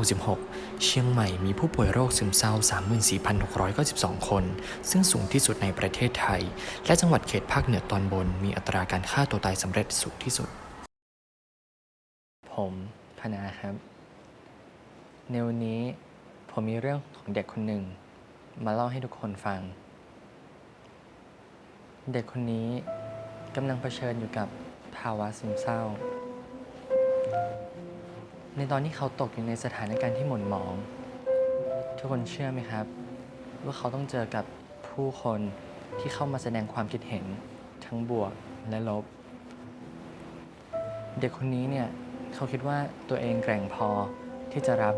2566 เชียงใหม่มีผู้ป่วยโรคซึมเศร้า 34,692 คน ซึ่งสูงที่สุดในประเทศไทย และจังหวัดเขตภาคเหนือตอนบน มีอัตราการฆ่าตัวตายสำเร็จสูงที่สุด ผมพนาครับ ในวันนี้ผมมีเรื่องของเด็กคนหนึ่ง มาเล่าให้ทุกคนฟัง เด็กคนนี้กำลังเผชิญอยู่กับภาวะซึมเศร้า ในตอนที่เขาตกอยู่ในสถานการณ์ที่หม่นหมอง ทุกคนเชื่อไหมครับ ว่าเขาต้องเจอกับผู้คนที่เข้ามาแสดงความคิดเห็นทั้งบวกและลบ เด็กคนนี้เนี่ยเขาคิดว่าตัวเองแกร่งพอที่จะรับ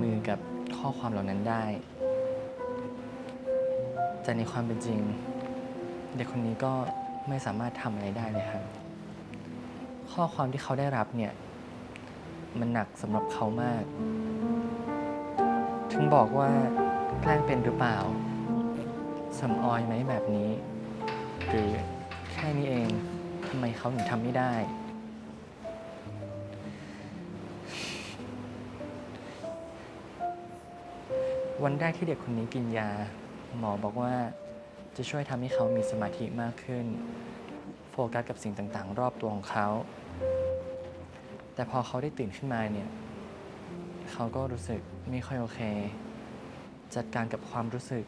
มือกับข้อความเหล่านั้นได้ แต่ในความเป็นจริง เด็กคนนี้ก็ไม่สามารถทำอะไรได้เลยครับ ข้อความที่เขาได้รับเนี่ย มันหนักสำหรับเขามาก ถึงบอกว่าแกล้งเป็นหรือเปล่าสำออยไหมแบบนี้ หรือแค่นี้เองทำไมเขาถึงทำไม่ได้ วันแรกที่เด็กคนนี้กินยา หมอบอกว่าจะช่วยทำให้เขามีสมาธิมากขึ้น โฟกัสกับสิ่งต่างๆ รอบตัวของเขา แต่พอเขาได้ตื่นขึ้นมาเนี่ยเขาก็รู้สึกไม่ค่อยโอเค จัดการกับความรู้สึก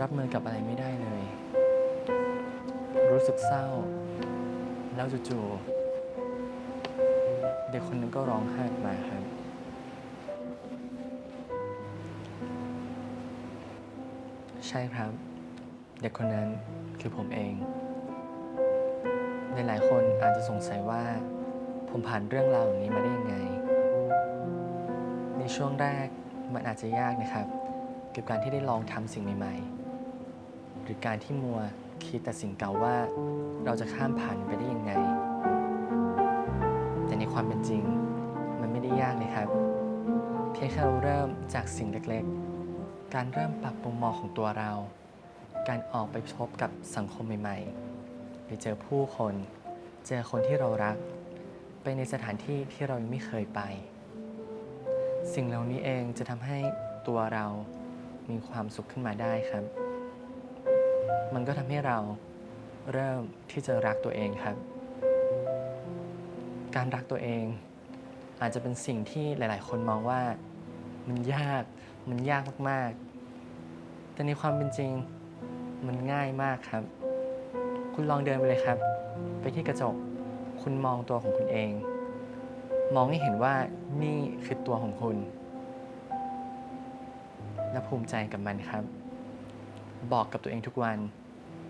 รับมือกับอะไรไม่ได้เลย รู้สึกเศร้า แล้วจู่ๆเด็กคนนึงก็ร้องไห้ออกมาครับใช่ครับ เด็กคนนั้นคือผมเอง หลายๆคนอาจจะสงสัยว่า ผมผ่านเรื่องราวเหล่านี้มาได้ยังไง ในช่วงแรกมันอาจจะยากนะครับกับการที่ได้ลองทำสิ่งใหม่ๆ หรือการที่มัวคิดแต่สิ่งเก่าว่าเราจะข้ามผ่านมันไปได้ยังไง แต่ในความเป็นจริงมันไม่ได้ยากเลยครับ เพียงแค่เราเริ่มจากสิ่งเล็กๆ การเริ่มปรับมุมมองของตัวเรา การออกไปพบกับสังคมใหม่ๆ ไปเจอผู้คน เจอคนที่เรารัก ไปในสถานที่ที่เรายังไม่เคยไป สิ่งเหล่านี้เองจะทำให้ตัวเรามีความสุขขึ้นมาได้ครับ มันก็ทำให้เราเริ่มที่จะรักตัวเองครับ การรักตัวเองอาจจะเป็นสิ่งที่หลาย ๆ คนมองว่ามันยาก มันยากมาก ๆ แต่ในความเป็นจริงมันง่ายมากครับ คุณลองเดินไปเลยครับ ไปที่กระจก คุณมองตัวของคุณเอง มองให้เห็นว่านี่คือตัวของคุณ และภูมิใจกับมันครับ บอกกับตัวเองทุกวัน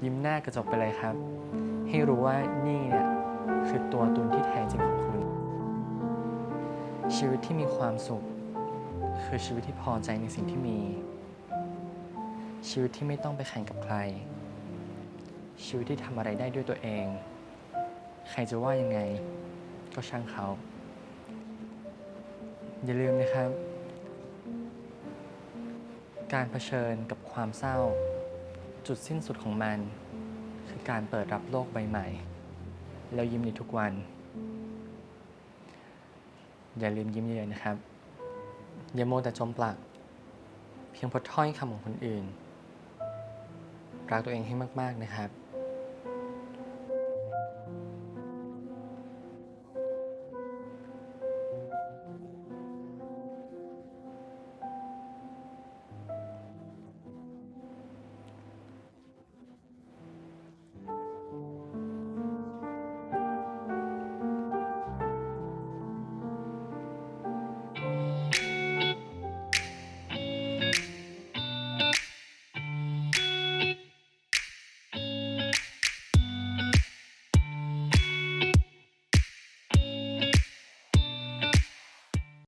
ยิ้มหน้ากระจกไปเลยครับ ให้รู้ว่านี่เนี่ยคือตัวตนที่แท้จริงของคุณ ชีวิตที่มีความสุข คือชีวิตที่พอใจในสิ่งที่มี ชีวิตที่ไม่ต้องไปแข่งกับใคร ชีวิตที่ทำอะไรได้ด้วยตัวเอง ใครจะว่ายังไง ก็ช่างเขา อย่าลืมนะครับ การเผชิญกับความเศร้า จุดสิ้นสุดของมัน คือการเปิดรับโลกใบใหม่ แล้วยิ้มในทุกวัน อย่าลืมยิ้มเยอะๆนะครับ อย่าโมแต่จมปลัก เพียงเพราะถ้อยคำของคนอื่นรักตัวเองให้มาก ๆ นะครับ